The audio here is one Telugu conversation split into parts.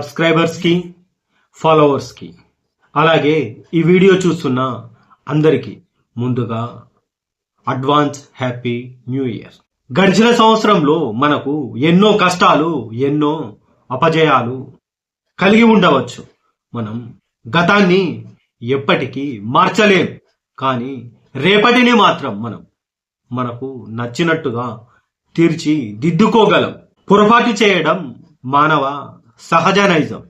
సబ్స్క్రైబర్స్కి ఫాలోవర్స్కి అలాగే ఈ వీడియో చూస్తున్న అందరికీ ముందుగా అడ్వాన్స్ హ్యాపీ న్యూ ఇయర్. గడిచిన సంవత్సరంలో మనకు ఎన్నో కష్టాలు ఎన్నో అపజయాలు కలిగి ఉండవచ్చు. మనం గతాన్ని ఎప్పటికీ మార్చలేం. కానీ రేపటిని మాత్రం మనం మనకు నచ్చినట్టుగా తీర్చి దిద్దుకోగలం పొరపాటు చేయడం మానవ సహజ నైజం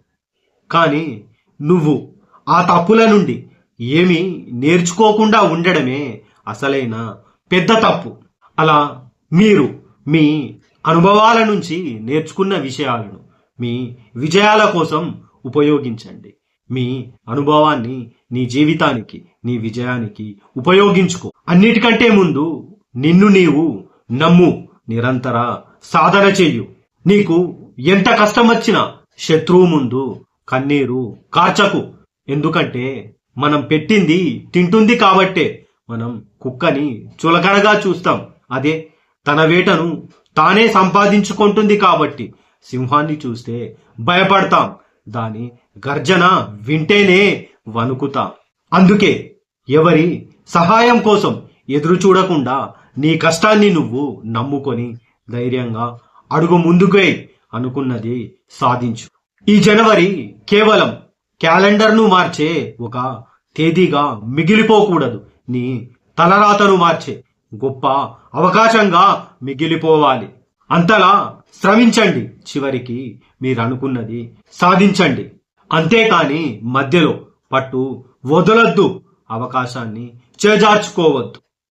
కానీ నువ్వు ఆ తప్పుల నుండి ఏమీ నేర్చుకోకుండా ఉండడమే అసలైన పెద్ద తప్పు. అలా మీరు మీ అనుభవాల నుంచి నేర్చుకున్న విషయాలను మీ విజయాల కోసం ఉపయోగించండి. మీ అనుభవాన్ని నీ జీవితానికి నీ విజయానికి ఉపయోగించుకో. అన్నిటికంటే ముందు నిన్ను నీవు నమ్ము నిరంతర సాధన చెయ్యు నీకు ఎంత కష్టం వచ్చినా శత్రువు ముందు కన్నీరు కార్చకు ఎందుకంటే మనం పెట్టింది తింటుంది కాబట్టే మనం కుక్కని చులకనగా చూస్తాం. అదే తన వేటను తానే సంపాదించుకుంటుంది కాబట్టి సింహాన్ని చూస్తే భయపడతాం. దాని గర్జన వింటేనే వణుకుతాం. అందుకే ఎవరి సహాయం కోసం ఎదురు చూడకుండా నీ కష్టాన్ని నువ్వు నమ్ముకొని ధైర్యంగా అడుగు ముందుకే అనుకున్నది సాధించు. ఈ జనవరి కేవలం క్యాలెండర్ను మార్చే ఒక తేదీగా మిగిలిపోకూడదు. నీ తలరాతను మార్చే గొప్ప అవకాశంగా మిగిలిపోవాలి. అంతలా శ్రమించండి. చివరికి మీరు అనుకున్నది సాధించండి. అంతేకాని మధ్యలో పట్టు వదలొద్దు. అవకాశాన్ని చేజార్చుకోవద్దు.